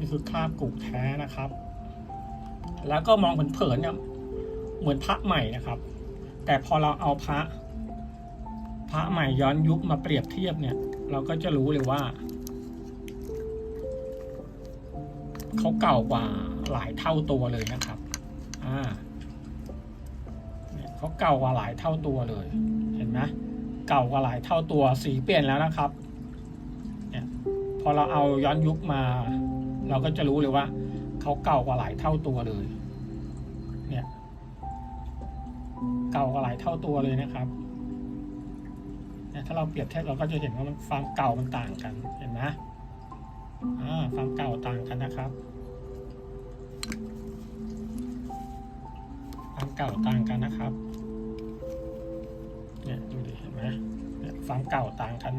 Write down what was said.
นี่คือคราบกูแท้นะครับ แล้วก็มองเผินๆเนี่ยเหมือนพระใหม่นะครับ แต่พอเราเอาพระ พระใหม่ย้อนยุคมาเปรียบเทียบเนี่ย เราก็จะรู้เลยว่าเขาเก่ากว่าหลายเท่าตัวเลยนะครับ อ่าเนี่ยเขาเก่ากว่าหลายเท่าตัวเลย เห็นไหมเก่ากว่าหลายเท่าตัวสีเปลี่ยนแล้วนะครับ เนี่ย พอเราเอาย้อนยุคมา เราก็จะรู้เลยว่าเขาเก่ากว่าหลายเท่าตัวเลย เนี่ย เก่ากว่าหลายเท่าตัวเลยนะครับเนี่ยถ้าเราเปรียบเทียบเราก็จะเห็นว่ามันความเก่ามันต่างกันเห็นไหมอ่าความเก่าต่างกันนะครับความเก่าต่างกันนะครับ เนี่ยดูดิเห็นไหมเนี่ยความเก่าต่างกัน